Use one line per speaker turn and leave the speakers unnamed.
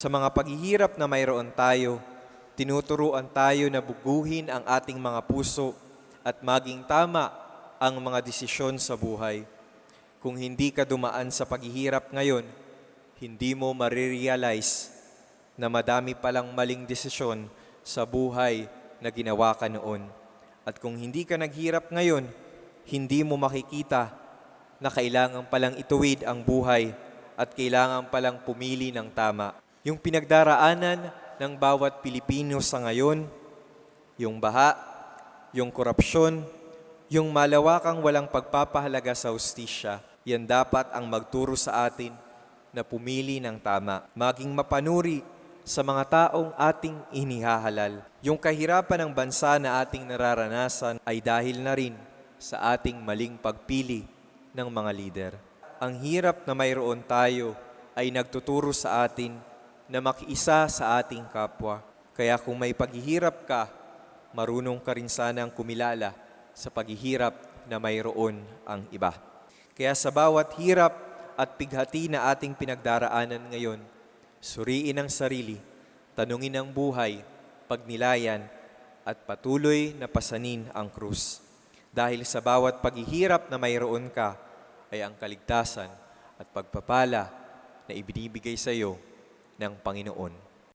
Sa mga paghihirap na mayroon tayo, tinuturuan tayo na buguhin ang ating mga puso at maging tama ang mga desisyon sa buhay. Kung hindi ka dumaan sa paghihirap ngayon, hindi mo marirealize na madami palang maling desisyon sa buhay na ginawa ka noon. At kung hindi ka naghirap ngayon, hindi mo makikita na kailangan palang ituwid ang buhay at kailangan palang pumili ng tama. Yung pinagdaraanan ng bawat Pilipino sa ngayon, yung baha, yung korupsyon, yung malawakang walang pagpapahalaga sa ustisya, yan dapat ang magturo sa atin na pumili ng tama. Maging mapanuri sa mga taong ating inihahalal. Yung kahirapan ng bansa na ating nararanasan ay dahil na rin sa ating maling pagpili ng mga lider. Ang hirap na mayroon tayo ay nagtuturo sa atin na makiisa sa ating kapwa. Kaya kung may paghihirap ka, marunong ka rin sanang kumilala sa paghihirap na mayroon ang iba. Kaya sa bawat hirap at pighati na ating pinagdaraanan ngayon, suriin ang sarili, tanungin ang buhay, pagnilayan, at patuloy na pasanin ang krus. Dahil sa bawat paghihirap na mayroon ka, ay ang kaligtasan at pagpapala na ibinibigay sa iyo ng Panginoon.